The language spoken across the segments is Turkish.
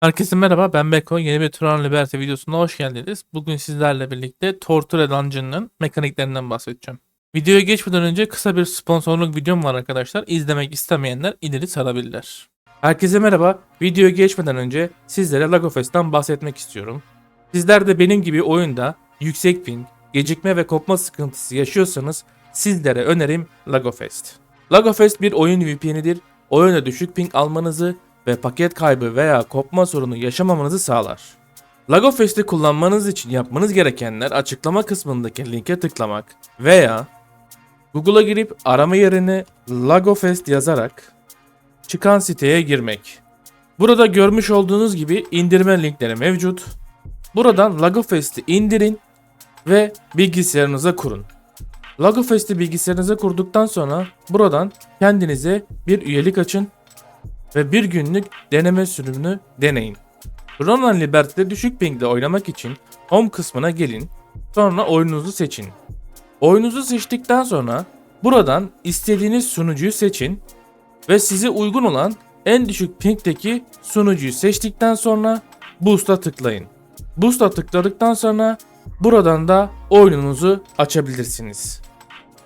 Herkese merhaba ben Beko. Yeni bir Turan Liberty videosuna hoş geldiniz. Bugün sizlerle birlikte Torture Dungeon'ın mekaniklerinden bahsedeceğim. Videoya geçmeden önce kısa bir sponsorluk videom var arkadaşlar. İzlemek istemeyenler ileri sarabilirler. Herkese merhaba. Videoya geçmeden önce sizlere Lagofest'ten bahsetmek istiyorum. Sizler de benim gibi oyunda yüksek ping, gecikme ve kopma sıkıntısı yaşıyorsanız sizlere önerim Lagofest. Lagofest bir oyun VPN'idir. Oyuna düşük ping almanızı ve paket kaybı veya kopma sorunu yaşamamanızı sağlar. Lagofest'i kullanmanız için yapmanız gerekenler açıklama kısmındaki linke tıklamak veya Google'a girip arama yerine Lagofest yazarak çıkan siteye girmek. Burada görmüş olduğunuz gibi indirme linkleri mevcut. Buradan Lagofest'i indirin ve bilgisayarınıza kurun. Lagofest'i bilgisayarınıza kurduktan sonra buradan kendinize bir üyelik açın ve bir günlük deneme sürümünü deneyin. Ronan Liberty'de düşük pingde oynamak için Home kısmına gelin, sonra oyununuzu seçin. Oyununuzu seçtikten sonra buradan istediğiniz sunucuyu seçin ve size uygun olan en düşük pingdeki sunucuyu seçtikten sonra Boost'a tıklayın. Boost'a tıkladıktan sonra buradan da oyununuzu açabilirsiniz.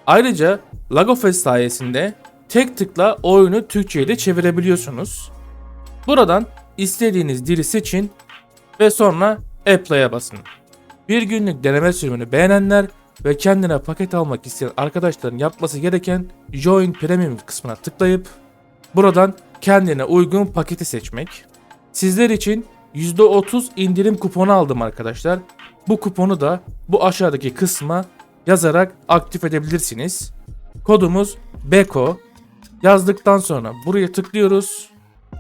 Ayrıca Lagofest sayesinde tek tıkla oyunu Türkçe'ye de çevirebiliyorsunuz. Buradan istediğiniz dili seçin ve sonra Apply'a basın. Bir günlük deneme sürümünü beğenenler ve kendine paket almak isteyen arkadaşların yapması gereken Join Premium kısmına tıklayıp buradan kendine uygun paketi seçmek. Sizler için %30 indirim kuponu aldım arkadaşlar. Bu kuponu da bu aşağıdaki kısma yazarak aktif edebilirsiniz. Kodumuz BEKO. Yazdıktan sonra buraya tıklıyoruz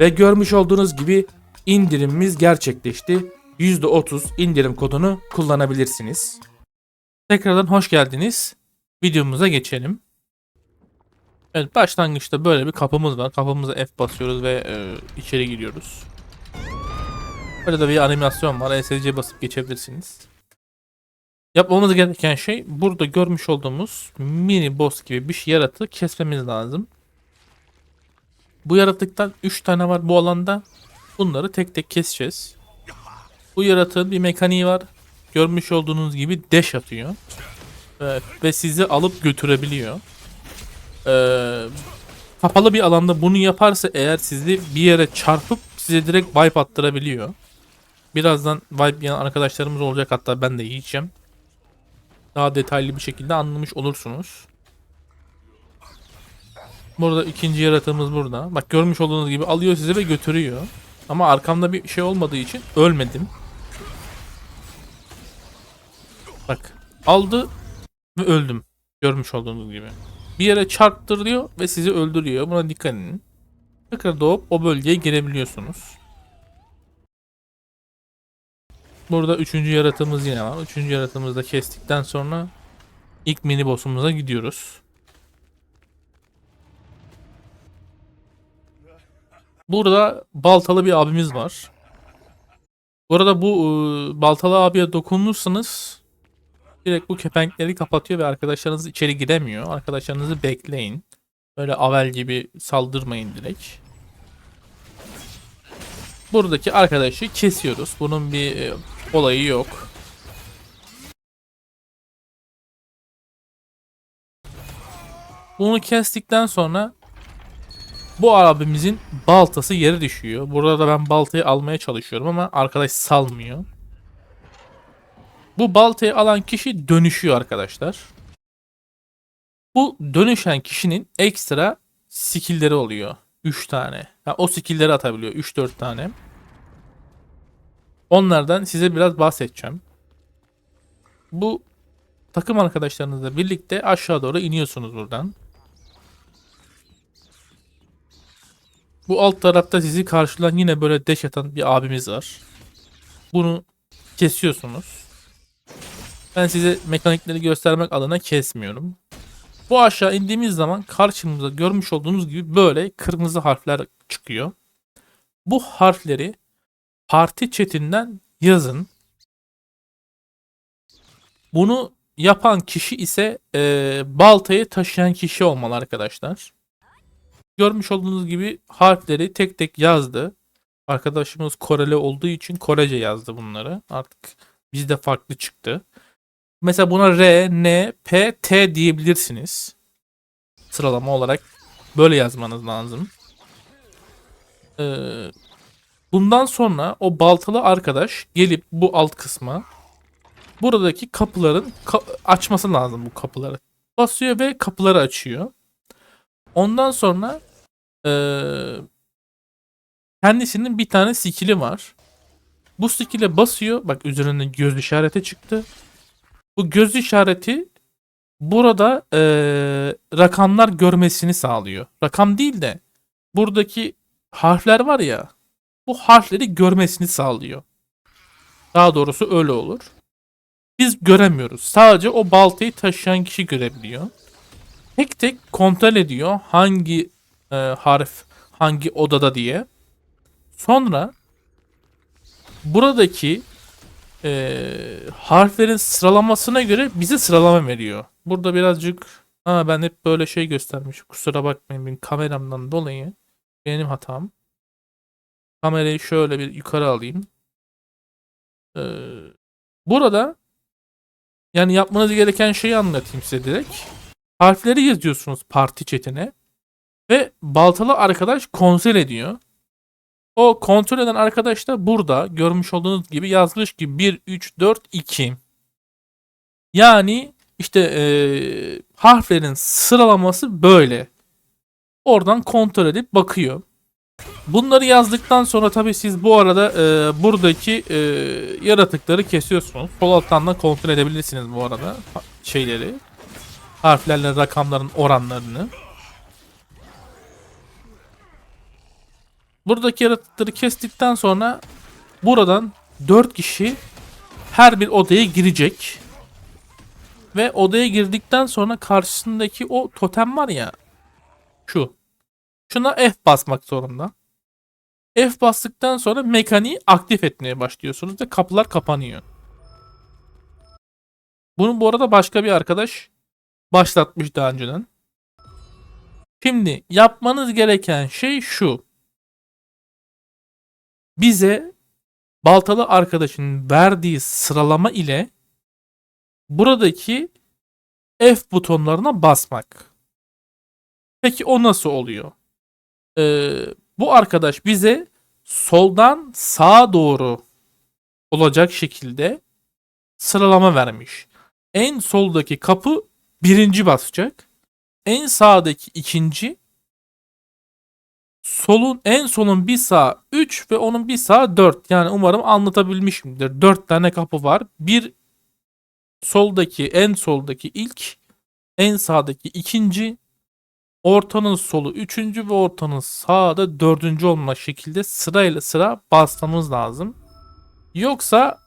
ve görmüş olduğunuz gibi indirimimiz gerçekleşti. %30 indirim kodunu kullanabilirsiniz. Tekrardan hoş geldiniz. Videomuza geçelim. Evet başlangıçta böyle bir kapımız var. Kapımıza F basıyoruz ve e, içeri giriyoruz. Böyle de bir animasyon var. ESC basıp geçebilirsiniz. Yapmamız gereken şey burada görmüş olduğumuz mini boss gibi bir şey yaratığı kesmemiz lazım. Bu yaratıktan 3 tane var bu alanda. Bunları tek tek keseceğiz. Bu yaratığın bir mekaniği var. Görmüş olduğunuz gibi deş atıyor. Evet, ve sizi alıp götürebiliyor. Ee, kapalı bir alanda bunu yaparsa eğer sizi bir yere çarpıp size direkt wipe attırabiliyor. Birazdan wipe yiyen arkadaşlarımız olacak hatta ben de yiyeceğim. Daha detaylı bir şekilde anlamış olursunuz. Burada ikinci yaratığımız burada. Bak görmüş olduğunuz gibi alıyor sizi ve götürüyor. Ama arkamda bir şey olmadığı için ölmedim. Bak aldı ve öldüm. Görmüş olduğunuz gibi. Bir yere çarptırıyor ve sizi öldürüyor. Buna dikkat edin. Tekrar doğup o bölgeye girebiliyorsunuz. Burada üçüncü yaratığımız yine var. Üçüncü yaratığımızı da kestikten sonra ilk mini boss'umuza gidiyoruz. Burada baltalı bir abimiz var. Bu arada bu e, baltalı abiye dokunursanız direkt bu kepenkleri kapatıyor ve arkadaşlarınız içeri giremiyor. Arkadaşlarınızı bekleyin. Böyle avel gibi saldırmayın direkt. Buradaki arkadaşı kesiyoruz. Bunun bir e, olayı yok. Bunu kestikten sonra bu abimizin baltası yere düşüyor. Burada da ben baltayı almaya çalışıyorum ama arkadaş salmıyor. Bu baltayı alan kişi dönüşüyor arkadaşlar. Bu dönüşen kişinin ekstra skill'leri oluyor. 3 tane. Yani o skill'leri atabiliyor. 3-4 tane. Onlardan size biraz bahsedeceğim. Bu takım arkadaşlarınızla birlikte aşağı doğru iniyorsunuz buradan. Bu alt tarafta sizi karşılayan yine böyle deş atan bir abimiz var. Bunu kesiyorsunuz. Ben size mekanikleri göstermek adına kesmiyorum. Bu aşağı indiğimiz zaman karşımıza görmüş olduğunuz gibi böyle kırmızı harfler çıkıyor. Bu harfleri parti chatinden yazın. Bunu yapan kişi ise e, baltayı taşıyan kişi olmalı arkadaşlar. Görmüş olduğunuz gibi harfleri tek tek yazdı. Arkadaşımız Koreli olduğu için Korece yazdı bunları. Artık bizde farklı çıktı. Mesela buna R, N, P, T diyebilirsiniz. Sıralama olarak böyle yazmanız lazım. Ee, bundan sonra o baltalı arkadaş gelip bu alt kısma buradaki kapıların ka- açması lazım bu kapıları. Basıyor ve kapıları açıyor. Ondan sonra ee, kendisinin bir tane skill'i var. Bu skill'e basıyor. Bak üzerinde göz işareti çıktı. Bu göz işareti burada ee, rakamlar görmesini sağlıyor. Rakam değil de buradaki harfler var ya bu harfleri görmesini sağlıyor. Daha doğrusu öyle olur. Biz göremiyoruz. Sadece o baltayı taşıyan kişi görebiliyor. Tek tek kontrol ediyor hangi e, harf hangi odada diye. Sonra buradaki e, harflerin sıralamasına göre bize sıralama veriyor. Burada birazcık ha ben hep böyle şey göstermiş. Kusura bakmayın benim kameramdan dolayı benim hatam. Kamerayı şöyle bir yukarı alayım. Ee, burada yani yapmanız gereken şeyi anlatayım size direkt. Harfleri yazıyorsunuz parti chatine ve baltalı arkadaş kontrol ediyor. O kontrol eden arkadaş da burada görmüş olduğunuz gibi yazmış ki 1, 3, 4, 2. Yani işte eee, harflerin sıralaması böyle. Oradan kontrol edip bakıyor. Bunları yazdıktan sonra tabii siz bu arada eee, buradaki eee, yaratıkları kesiyorsunuz. Sol alttan da kontrol edebilirsiniz bu arada şeyleri. Harflerle rakamların oranlarını. Buradaki yaratıkları kestikten sonra buradan 4 kişi her bir odaya girecek. Ve odaya girdikten sonra karşısındaki o totem var ya şu. Şuna F basmak zorunda. F bastıktan sonra mekaniği aktif etmeye başlıyorsunuz ve kapılar kapanıyor. Bunu bu arada başka bir arkadaş başlatmış daha önceden. Şimdi yapmanız gereken şey şu bize baltalı arkadaşın verdiği sıralama ile buradaki F butonlarına basmak. Peki o nasıl oluyor? Ee, bu arkadaş bize soldan sağa doğru olacak şekilde sıralama vermiş. En soldaki kapı birinci basacak. En sağdaki ikinci, solun en solun bir sağ 3 ve onun bir sağ 4. Yani umarım anlatabilmişimdir. 4 tane kapı var. Bir soldaki en soldaki ilk, en sağdaki ikinci, ortanın solu üçüncü ve ortanın sağda dördüncü olma şekilde sırayla sıra basmamız lazım. Yoksa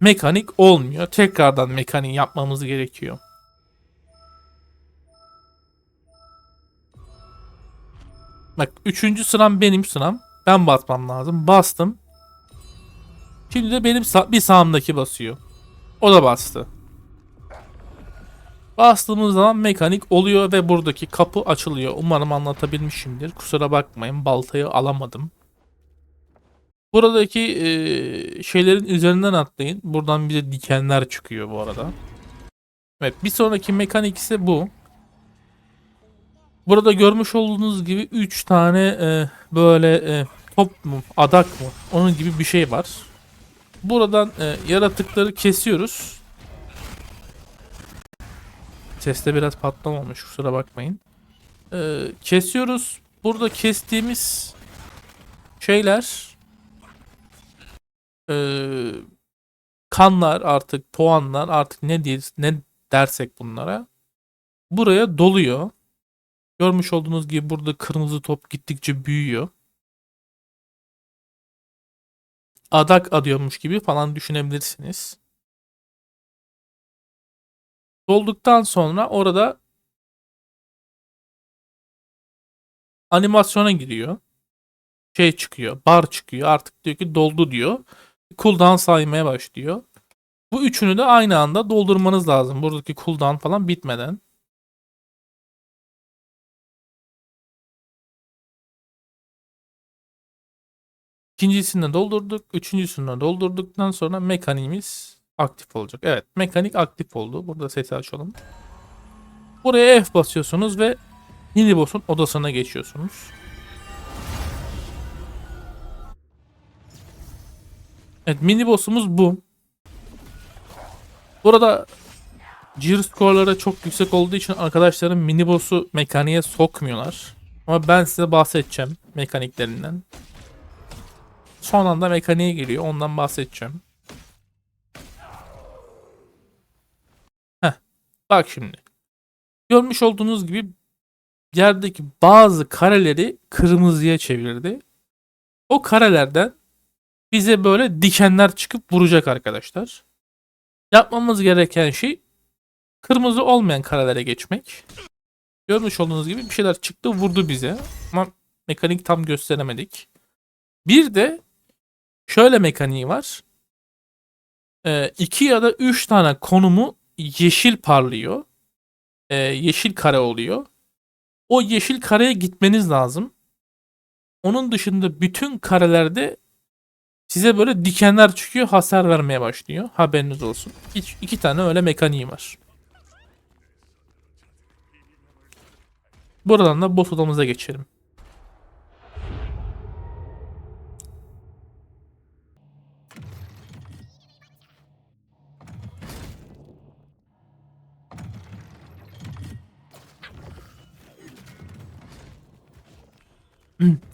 mekanik olmuyor. Tekrardan mekanik yapmamız gerekiyor. Bak üçüncü sıram benim sıram. Ben basmam lazım. Bastım. Şimdi de benim sağ- bir sağımdaki basıyor. O da bastı. Bastığımız zaman mekanik oluyor ve buradaki kapı açılıyor. Umarım anlatabilmişimdir. Kusura bakmayın baltayı alamadım. Buradaki eee, şeylerin üzerinden atlayın. Buradan bize dikenler çıkıyor bu arada. Evet bir sonraki mekanik ise bu. Burada görmüş olduğunuz gibi 3 tane e, böyle e, top mu adak mı onun gibi bir şey var. Buradan e, yaratıkları kesiyoruz. Seste biraz patlama olmuş kusura bakmayın. E, kesiyoruz. Burada kestiğimiz şeyler e, kanlar artık puanlar artık ne diye ne dersek bunlara buraya doluyor. Görmüş olduğunuz gibi burada kırmızı top gittikçe büyüyor. Adak adıyormuş gibi falan düşünebilirsiniz. Dolduktan sonra orada animasyona giriyor. Şey çıkıyor, bar çıkıyor. Artık diyor ki doldu diyor. Cooldown saymaya başlıyor. Bu üçünü de aynı anda doldurmanız lazım. Buradaki cooldown falan bitmeden. İkincisini doldurduk. Üçüncüsünü doldurduktan sonra mekaniğimiz aktif olacak. Evet mekanik aktif oldu. Burada sesi açalım. Buraya F basıyorsunuz ve mini boss'un odasına geçiyorsunuz. Evet mini boss'umuz bu. Burada Gear skorları çok yüksek olduğu için arkadaşlarım mini boss'u mekaniğe sokmuyorlar. Ama ben size bahsedeceğim mekaniklerinden. Son anda mekaniğe giriyor. Ondan bahsedeceğim. Heh. Bak şimdi. Görmüş olduğunuz gibi yerdeki bazı kareleri kırmızıya çevirdi. O karelerden bize böyle dikenler çıkıp vuracak arkadaşlar. Yapmamız gereken şey kırmızı olmayan karelere geçmek. Görmüş olduğunuz gibi bir şeyler çıktı vurdu bize. Ama mekanik tam gösteremedik. Bir de şöyle mekaniği var. 2 ya da 3 tane konumu yeşil parlıyor. Ee, yeşil kare oluyor. O yeşil kareye gitmeniz lazım. Onun dışında bütün karelerde size böyle dikenler çıkıyor hasar vermeye başlıyor. Haberiniz olsun. İki, iki tane öyle mekaniği var. Buradan da boss odamıza geçelim.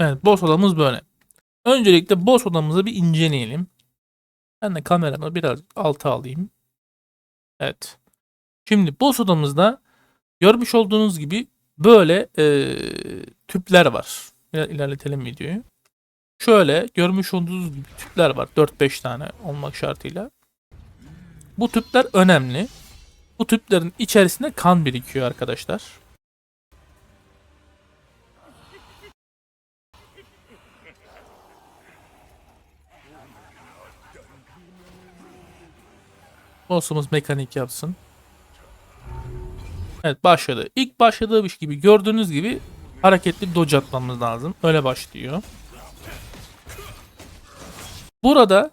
Evet boss odamız böyle. Öncelikle boss odamızı bir inceleyelim. Ben de kameramı biraz alta alayım. Evet. Şimdi boss odamızda görmüş olduğunuz gibi böyle e, tüpler var. Biraz ilerletelim videoyu. Şöyle görmüş olduğunuz gibi tüpler var. 4-5 tane olmak şartıyla. Bu tüpler önemli. Bu tüplerin içerisinde kan birikiyor arkadaşlar. Boss'umuz mekanik yapsın. Evet başladı. İlk başladığı gibi gördüğünüz gibi hareketli dodge atmamız lazım. Öyle başlıyor. Burada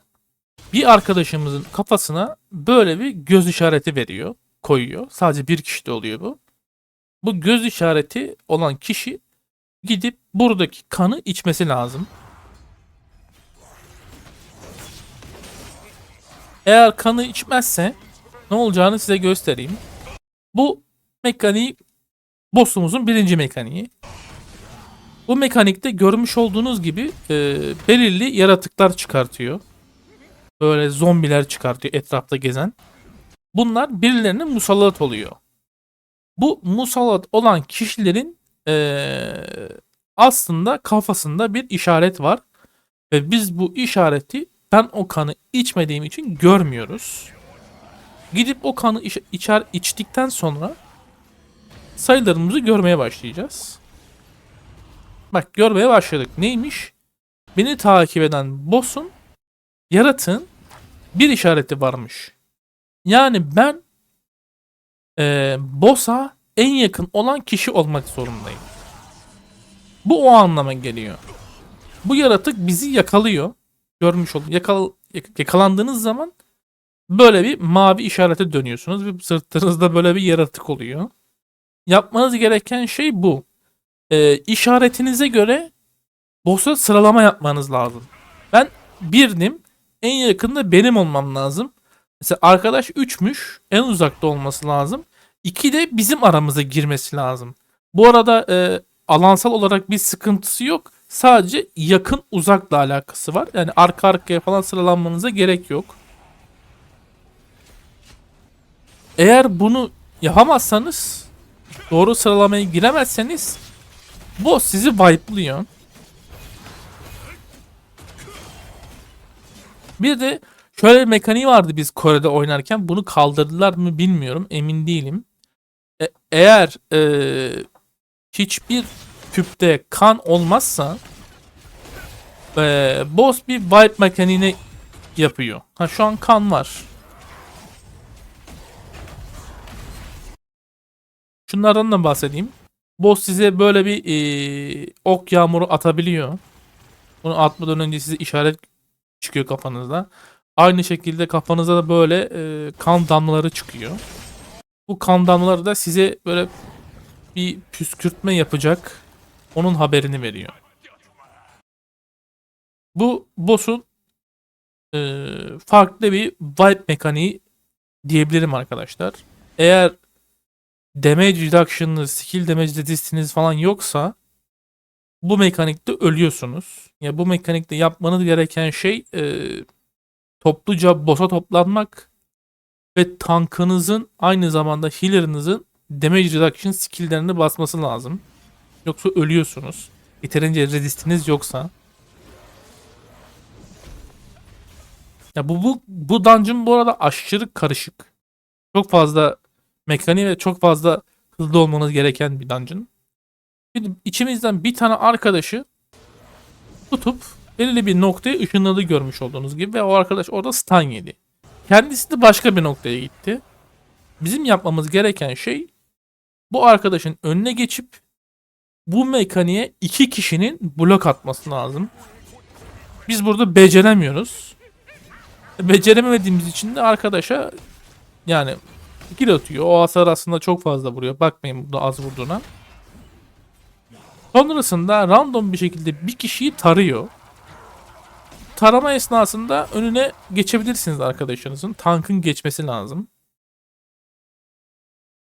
bir arkadaşımızın kafasına böyle bir göz işareti veriyor. Koyuyor. Sadece bir kişide oluyor bu. Bu göz işareti olan kişi gidip buradaki kanı içmesi lazım. Eğer kanı içmezse ne olacağını size göstereyim. Bu mekaniği boss'umuzun birinci mekaniği. Bu mekanikte görmüş olduğunuz gibi e, belirli yaratıklar çıkartıyor. Böyle zombiler çıkartıyor etrafta gezen. Bunlar birilerine musallat oluyor. Bu musallat olan kişilerin e, aslında kafasında bir işaret var. Ve biz bu işareti ben o kanı içmediğim için görmüyoruz. Gidip o kanı iç- içer içtikten sonra sayılarımızı görmeye başlayacağız. Bak görmeye başladık. Neymiş? Beni takip eden boss'un yaratığın bir işareti varmış. Yani ben e, boss'a en yakın olan kişi olmak zorundayım. Bu o anlama geliyor. Bu yaratık bizi yakalıyor. Görmüş olun. Yakal, yak- yakalandığınız zaman böyle bir mavi işarete dönüyorsunuz ve sırtınızda böyle bir yaratık oluyor. Yapmanız gereken şey bu. Ee, işaretinize göre boss'a sıralama yapmanız lazım. Ben birdim. En yakında benim olmam lazım. Mesela arkadaş 3'müş. En uzakta olması lazım. 2 de bizim aramıza girmesi lazım. Bu arada e, alansal olarak bir sıkıntısı yok. Sadece yakın uzakla alakası var. Yani arka arkaya falan sıralanmanıza gerek yok. Eğer bunu yapamazsanız doğru sıralamaya giremezseniz boss sizi wipe'lıyor. Bir de şöyle bir mekaniği vardı biz Kore'de oynarken. Bunu kaldırdılar mı bilmiyorum. Emin değilim. E- eğer e, hiçbir tüpte kan olmazsa e, boss bir wipe mekaniğini yapıyor. Ha şu an kan var. Şunlardan da bahsedeyim. Boss size böyle bir e, ok yağmuru atabiliyor. Bunu atmadan önce size işaret çıkıyor kafanızda. Aynı şekilde kafanıza da böyle e, kan damlaları çıkıyor. Bu kan damlaları da size böyle bir püskürtme yapacak. Onun haberini veriyor. Bu boss'un e, farklı bir vibe mekaniği diyebilirim arkadaşlar. Eğer damage reduction'ınız, skill damage resistiniz falan yoksa bu mekanikte ölüyorsunuz. Ya bu mekanikte yapmanız gereken şey e, topluca boss'a toplanmak ve tankınızın aynı zamanda healer'ınızın damage reduction skill'lerini basması lazım. Yoksa ölüyorsunuz. Yeterince resistiniz yoksa. Ya bu bu bu dungeon bu arada aşırı karışık. Çok fazla mekaniği ve çok fazla hızlı olmanız gereken bir dungeon. Şimdi içimizden bir tane arkadaşı tutup belirli bir noktaya ışınladı görmüş olduğunuz gibi ve o arkadaş orada stun yedi. Kendisi de başka bir noktaya gitti. Bizim yapmamız gereken şey bu arkadaşın önüne geçip bu mekaniğe iki kişinin blok atması lazım. Biz burada beceremiyoruz. Beceremediğimiz için de arkadaşa yani kill atıyor. O hasar aslında çok fazla vuruyor. Bakmayın burada az vurduğuna. Sonrasında random bir şekilde bir kişiyi tarıyor. Tarama esnasında önüne geçebilirsiniz arkadaşınızın. Tankın geçmesi lazım.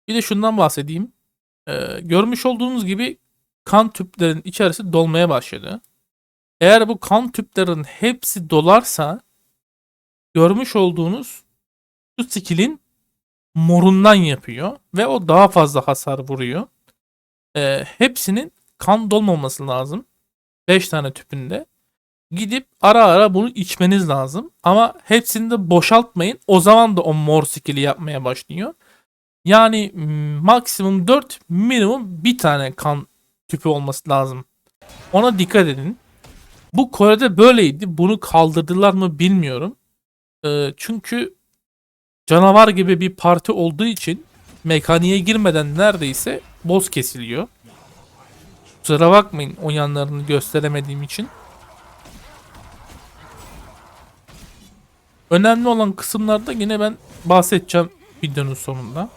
Bir de şundan bahsedeyim. Ee, görmüş olduğunuz gibi kan tüplerin içerisi dolmaya başladı. Eğer bu kan tüplerin hepsi dolarsa görmüş olduğunuz şu skill'in morundan yapıyor ve o daha fazla hasar vuruyor. Ee, hepsinin kan dolmaması lazım. 5 tane tüpünde. Gidip ara ara bunu içmeniz lazım. Ama hepsini de boşaltmayın. O zaman da o mor skill'i yapmaya başlıyor. Yani mm, maksimum 4 minimum bir tane kan tüpü olması lazım. Ona dikkat edin. Bu Kore'de böyleydi. Bunu kaldırdılar mı bilmiyorum. Ee, çünkü canavar gibi bir parti olduğu için mekaniğe girmeden neredeyse boss kesiliyor. Kusura bakmayın o yanlarını gösteremediğim için. Önemli olan kısımlarda yine ben bahsedeceğim videonun sonunda.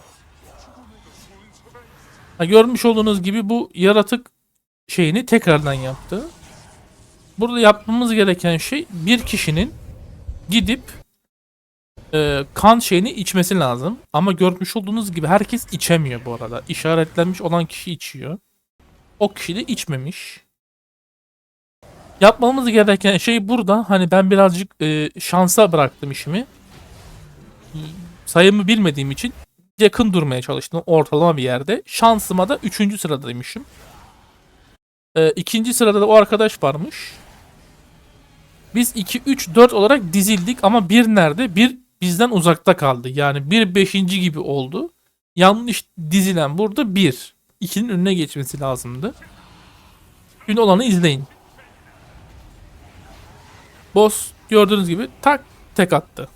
Ha, görmüş olduğunuz gibi bu yaratık şeyini tekrardan yaptı. Burada yapmamız gereken şey bir kişinin gidip e, kan şeyini içmesi lazım. Ama görmüş olduğunuz gibi herkes içemiyor bu arada. İşaretlenmiş olan kişi içiyor. O kişi de içmemiş. Yapmamız gereken şey burada. Hani ben birazcık e, şansa bıraktım işimi. Sayımı bilmediğim için yakın durmaya çalıştım ortalama bir yerde. Şansıma da 3. sıradaymışım. E, ikinci sırada da o arkadaş varmış. Biz 2, 3, 4 olarak dizildik ama bir nerede? Bir bizden uzakta kaldı. Yani bir beşinci gibi oldu. Yanlış dizilen burada bir. 2'nin önüne geçmesi lazımdı. Gün olanı izleyin. Boss gördüğünüz gibi tak tek attı.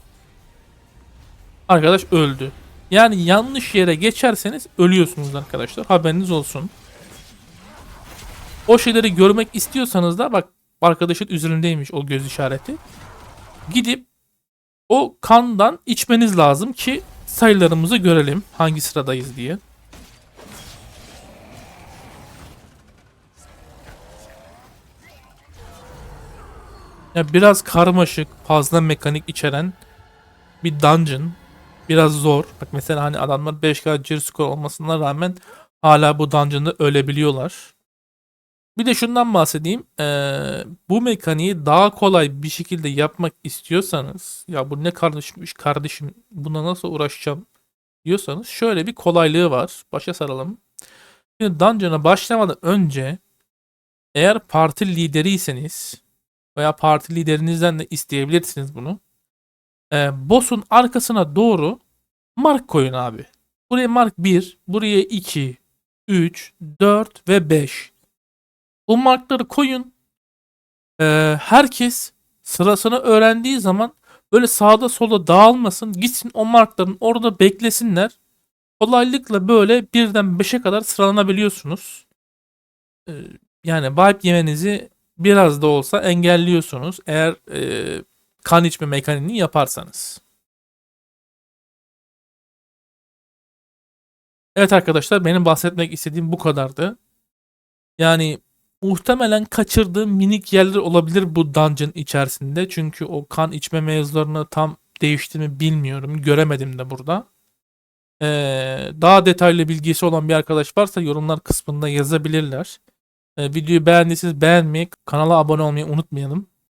Arkadaş öldü. Yani yanlış yere geçerseniz ölüyorsunuz arkadaşlar. Haberiniz olsun. O şeyleri görmek istiyorsanız da bak arkadaşın üzerindeymiş o göz işareti. Gidip o kandan içmeniz lazım ki sayılarımızı görelim hangi sıradayız diye. Ya biraz karmaşık, fazla mekanik içeren bir dungeon. Biraz zor. Bak mesela hani adamlar 5K Gear skor olmasına rağmen hala bu dungeon'da ölebiliyorlar. Bir de şundan bahsedeyim. Ee, bu mekaniği daha kolay bir şekilde yapmak istiyorsanız ya bu ne kardeşmiş kardeşim buna nasıl uğraşacağım diyorsanız şöyle bir kolaylığı var. Başa saralım. Şimdi dungeon'a başlamadan önce eğer parti lideriyseniz veya parti liderinizden de isteyebilirsiniz bunu. Ee, boss'un arkasına doğru mark koyun abi. Buraya mark 1, buraya 2, 3, 4 ve 5. Bu markları koyun. Ee, herkes sırasını öğrendiği zaman böyle sağda solda dağılmasın. Gitsin o markların orada beklesinler. Kolaylıkla böyle birden 5'e kadar sıralanabiliyorsunuz. Ee, yani vibe yemenizi biraz da olsa engelliyorsunuz eğer e, kan içme mekaniğini yaparsanız. Evet arkadaşlar benim bahsetmek istediğim bu kadardı. Yani muhtemelen kaçırdığım minik yerler olabilir bu dungeon içerisinde. Çünkü o kan içme mevzularını tam değiştiğimi bilmiyorum. Göremedim de burada. Ee, daha detaylı bilgisi olan bir arkadaş varsa yorumlar kısmında yazabilirler. Ee, videoyu beğendiyseniz beğenmeyi, kanala abone olmayı unutmayalım.